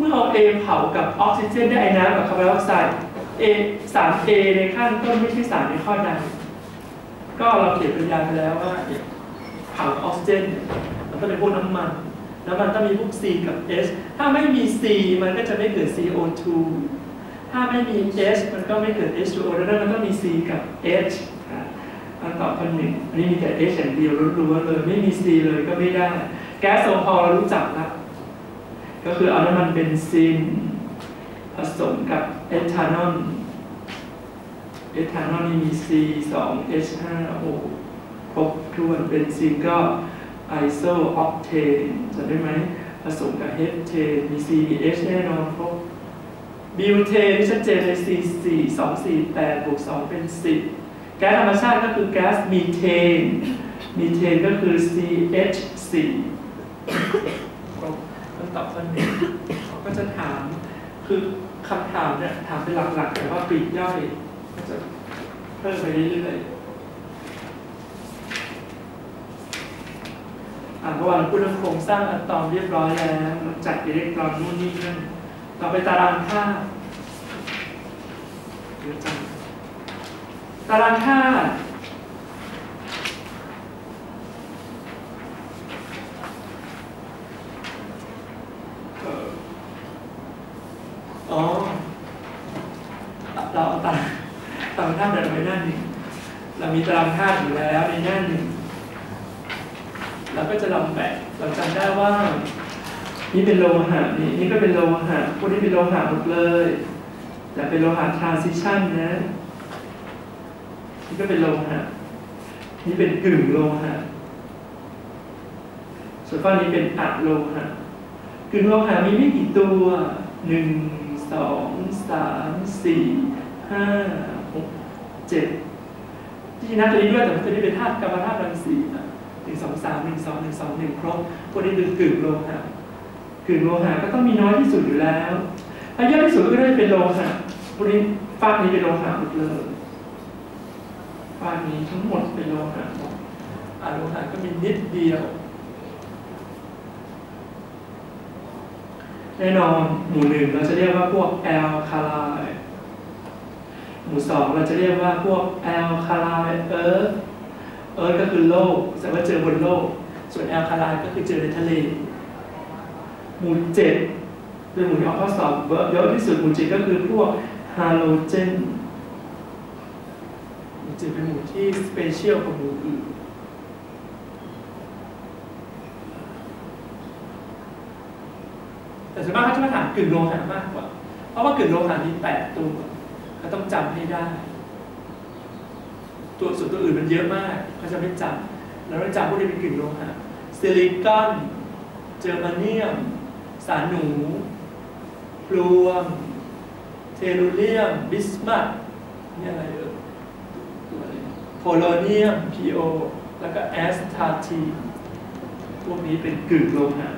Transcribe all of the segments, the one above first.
มื่อเอา A เผากับออกซิเจนได้ไอ้น้ำกับคาร์บอนไดออกไซด์ A สาร A ในข้างต้นไม่ใช่สารในข้อใดก็เราเขียนปริญญาไปแล้วว่าเผาออกซิเจนเนี่ยมันต้องเป็นพวกน้ำมันน้ำมันต้องมีพวก C กับ H ถ้าไม่มี C มันก็จะไม่เกิด CO2 ถ้าไม่มี H มันก็ไม่เกิด H2O ดังนั้นมันต้องมี C กับ H อันต่อไปหนึ่งอันนี้มีแต่ H อย่างเดียวล้วนๆเลย ไม่มี C เลยก็ไม่ได้ แก๊สโซฮอลเรารู้จักละ ก็คือเอาน้ำมันเบนซิน ผสมกับเอทานอลเอทานอลนี่มี C 2 H 5 O ครบถ้วนเบนซินก็ไอโซออกเทนจำได้ไหมผสมกับเฮปเทนมี CH แน่นอนครบบิวเทนที่ชัดเจนเลย C 4 2 4 8บวก2เป็น 10 แก๊สธรรมชาติก็คือแก๊สมีเทน มีเทนก็คือ CH4 ำตอบข้อหนึ่งเขาก็จะถาม คือคำถามเนี่ยถามเป็นหลักๆแต่ว่าปลีกย่อยก็จะเพิ่มไปเรื่อยๆอ่าเมื่อวานเราพูดเรื่องโครงสร้างอะตอมเรียบร้อยแล้ว จัดอิเล็กตรอนนู่นนี่นั่นต่อไปตารางธาตุตารางธาตุเอ่ออ๋อ เราเอาตารางตารางธาตุเดินไปหน้าหนึ่งเรามีตารางธาตุอยู่แล้วในหน้าหนึ่งเราก็จะลองแบ่งเราจำได้ว่า นี่เป็นโลหะนี่นี่ก็เป็นโลหะพวกนี้เป็นโลหะหมดเลย แต่เป็นโลหะทรานซิชันนะนี่ก็เป็นโลหะนี่เป็นกึ่งโลหะส่วนฝั่งนี้เป็นอะโลหะกึ่งโลหะมีไม่กี่ตัวหนึ่งสอง สามสี่ห้าหกเจ็ดที่จริงนะตัวนี้ด้วยแต่ตัวนี้เป็นธาตุกรรมธาตุรังสีนะหนึ่งสองสามหนึ่งสองหนึ่งสองหนึ่งครบพวกนี้คือกึ่งโลหะกึ่งโลหะก็ต้องมีน้อยที่สุดอยู่แล้วถ้าเยอะที่สุดก็ได้เป็นโลหะพวกนี้ฟากนี้เป็นโลหะหมดเลยฟากนี้ทั้งหมดเป็นโลหะหมดอะโลหะก็มีนิดเดียว แน่นอนหมู่หนึ่งเราจะเรียกว่าพวกแอลคาไลหมู่สองเราจะเรียกว่าพวกแอลคาไลเอิร์ธเอิร์ธก็คือโลกแต่ว่าเจอบนโลก ส่วนแอลคาไลก็คือเจอในทะเล หมู่เจ็ดเป็นหมู่ที่ออกข้อสอบเยอะที่สุดหมู่เจ็ดก็คือพวกฮาโลเจนหมู่เจ็ดเป็นหมู่ที่สเปเชียลกว่าหมู่อื่น แต่ส่วนมากเขาจะมาถามกึ่งโลหะมากกว่า เพราะว่ากึ่งโลหะมีแปดตัวเขาต้องจำให้ได้ ตัวส่วนตัวอื่นมันเยอะมากเขาจะไม่จำแล้วเราจำพวกนี้เป็นกึ่งโลหะซิลิคอนเจอร์มาเนียม สารหนูพลูมเทลูเรียม บิสมัทนี่อะไรเอ่ยตัวอะไรโพโลเนียมพีโอแล้วก็แอสทาทีพวกนี้เป็นกึ่งโลหะ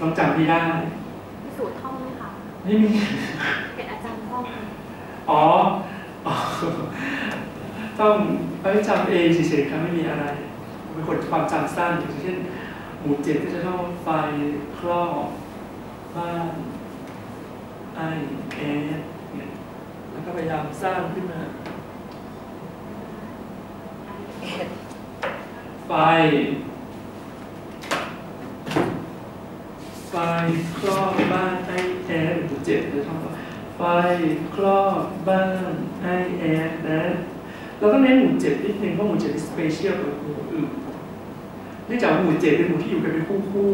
ต้องจำให้ได้มีสูตรท่องไหมคะไม่มีเป็นอาจารย์ท่องไหมอ๋ออ๋อต้องไปจำเองเฉยๆครับไม่มีอะไรเป็นคนความจำสั้นอย่างเช่นหมู่เจ็ดก็จะเท่าไฟคลอกบ้านไอแอดเนี่ยแล้วก็พยายามสร้างขึ้นมา ไฟ ไฟคลอกบ้านไอแอดหมู่เจ็ดเลยท่องว่าไฟคลอกบ้านไอแอดนะเราก็เน้นหมู่เจ็ดนิดนึงเพราะหมู่เจ็ดสเปเชียลกว่าหมู่อื่นเนื่องจากหมู่เจ็ดเป็นหมู่ที่อยู่กันเป็นคู่คู่